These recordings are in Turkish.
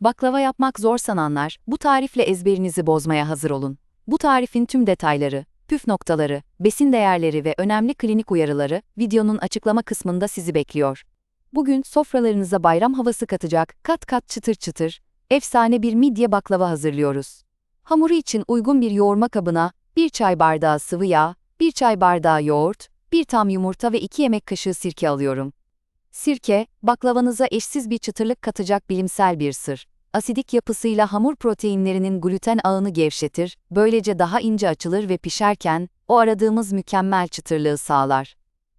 Baklava yapmak zor sananlar, bu tarifle ezberinizi bozmaya hazır olun. Bu tarifin tüm detayları, püf noktaları, besin değerleri ve önemli klinik uyarıları videonun açıklama kısmında sizi bekliyor. Bugün sofralarınıza bayram havası katacak, kat kat çıtır çıtır, efsane bir midye baklava hazırlıyoruz. Hamuru için uygun bir yoğurma kabına 1 çay bardağı sıvı yağ, 1 çay bardağı yoğurt, 1 tam yumurta ve 2 yemek kaşığı sirke alıyorum. Sirke, baklavanıza eşsiz bir çıtırlık katacak bilimsel bir sır. Asidik yapısıyla hamur proteinlerinin gluten ağını gevşetir, böylece daha ince açılır ve pişerken o aradığımız mükemmel çıtırlığı sağlar.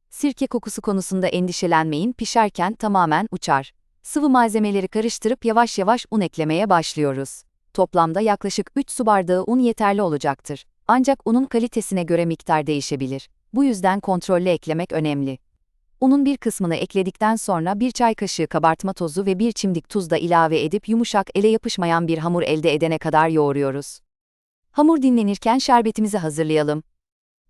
Sirke kokusu konusunda endişelenmeyin, pişerken tamamen uçar. Sıvı malzemeleri karıştırıp yavaş yavaş un eklemeye başlıyoruz. Toplamda yaklaşık 3 su bardağı un yeterli olacaktır. Ancak unun kalitesine göre miktar değişebilir. Bu yüzden kontrollü eklemek önemli. Unun bir kısmını ekledikten sonra bir çay kaşığı kabartma tozu ve bir çimdik tuz da ilave edip yumuşak ele yapışmayan bir hamur elde edene kadar yoğuruyoruz. Hamur dinlenirken şerbetimizi hazırlayalım.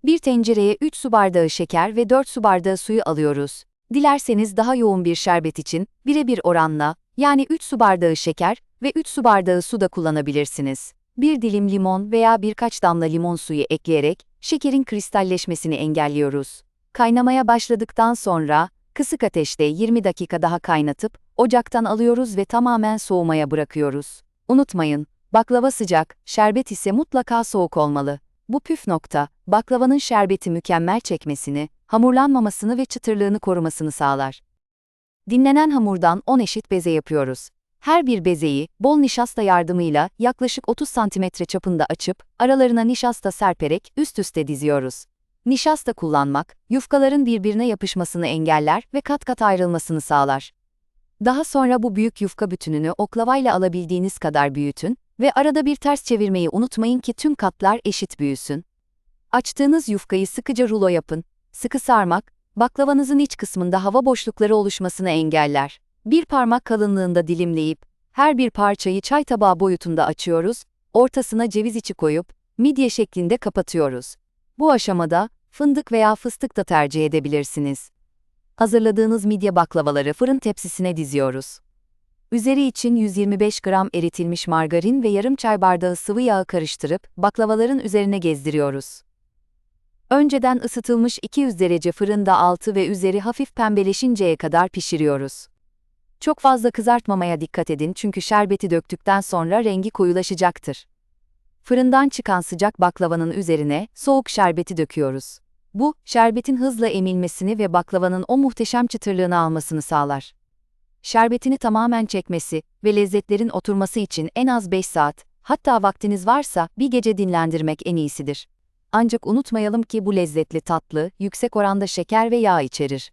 Bir tencereye 3 su bardağı şeker ve 4 su bardağı suyu alıyoruz. Dilerseniz daha yoğun bir şerbet için birebir oranla, yani 3 su bardağı şeker ve 3 su bardağı su da kullanabilirsiniz. Bir dilim limon veya birkaç damla limon suyu ekleyerek şekerin kristalleşmesini engelliyoruz. Kaynamaya başladıktan sonra kısık ateşte 20 dakika daha kaynatıp ocaktan alıyoruz ve tamamen soğumaya bırakıyoruz. Unutmayın, baklava sıcak, şerbet ise mutlaka soğuk olmalı. Bu püf nokta, baklavanın şerbeti mükemmel çekmesini, hamurlanmamasını ve çıtırlığını korumasını sağlar. Dinlenen hamurdan 10 eşit beze yapıyoruz. Her bir bezeyi, bol nişasta yardımıyla yaklaşık 30 cm çapında açıp, aralarına nişasta serperek üst üste diziyoruz. Nişasta kullanmak, yufkaların birbirine yapışmasını engeller ve kat kat ayrılmasını sağlar. Daha sonra bu büyük yufka bütününü oklavayla alabildiğiniz kadar büyütün ve arada bir ters çevirmeyi unutmayın ki tüm katlar eşit büyüsün. Açtığınız yufkayı sıkıca rulo yapın. Sıkı sarmak, baklavanızın iç kısmında hava boşlukları oluşmasını engeller. Bir parmak kalınlığında dilimleyip, her bir parçayı çay tabağı boyutunda açıyoruz, ortasına ceviz içi koyup, midye şeklinde kapatıyoruz. Bu aşamada, fındık veya fıstık da tercih edebilirsiniz. Hazırladığınız midye baklavaları fırın tepsisine diziyoruz. Üzeri için 125 gram eritilmiş margarin ve yarım çay bardağı sıvı yağı karıştırıp baklavaların üzerine gezdiriyoruz. Önceden ısıtılmış 200 derece fırında altı ve üzeri hafif pembeleşinceye kadar pişiriyoruz. Çok fazla kızartmamaya dikkat edin çünkü şerbeti döktükten sonra rengi koyulaşacaktır. Fırından çıkan sıcak baklavanın üzerine soğuk şerbeti döküyoruz. Bu, şerbetin hızla emilmesini ve baklavanın o muhteşem çıtırlığını almasını sağlar. Şerbetini tamamen çekmesi ve lezzetlerin oturması için en az 5 saat, hatta vaktiniz varsa bir gece dinlendirmek en iyisidir. Ancak unutmayalım ki bu lezzetli tatlı, yüksek oranda şeker ve yağ içerir.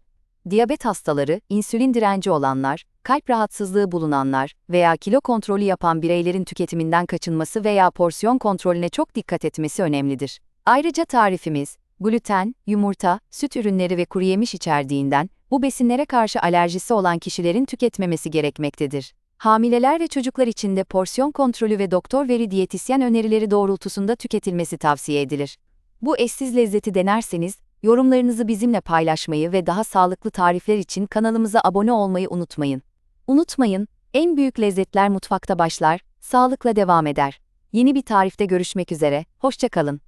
Diyabet hastaları, insülin direnci olanlar, kalp rahatsızlığı bulunanlar veya kilo kontrolü yapan bireylerin tüketiminden kaçınması veya porsiyon kontrolüne çok dikkat etmesi önemlidir. Ayrıca tarifimiz, gluten, yumurta, süt ürünleri ve kuru yemiş içerdiğinden, bu besinlere karşı alerjisi olan kişilerin tüketmemesi gerekmektedir. Hamileler ve çocuklar için de porsiyon kontrolü ve doktor veri diyetisyen önerileri doğrultusunda tüketilmesi tavsiye edilir. Bu eşsiz lezzeti denerseniz, yorumlarınızı bizimle paylaşmayı ve daha sağlıklı tarifler için kanalımıza abone olmayı unutmayın. Unutmayın, en büyük lezzetler mutfakta başlar, sağlıkla devam eder. Yeni bir tarifte görüşmek üzere, hoşçakalın.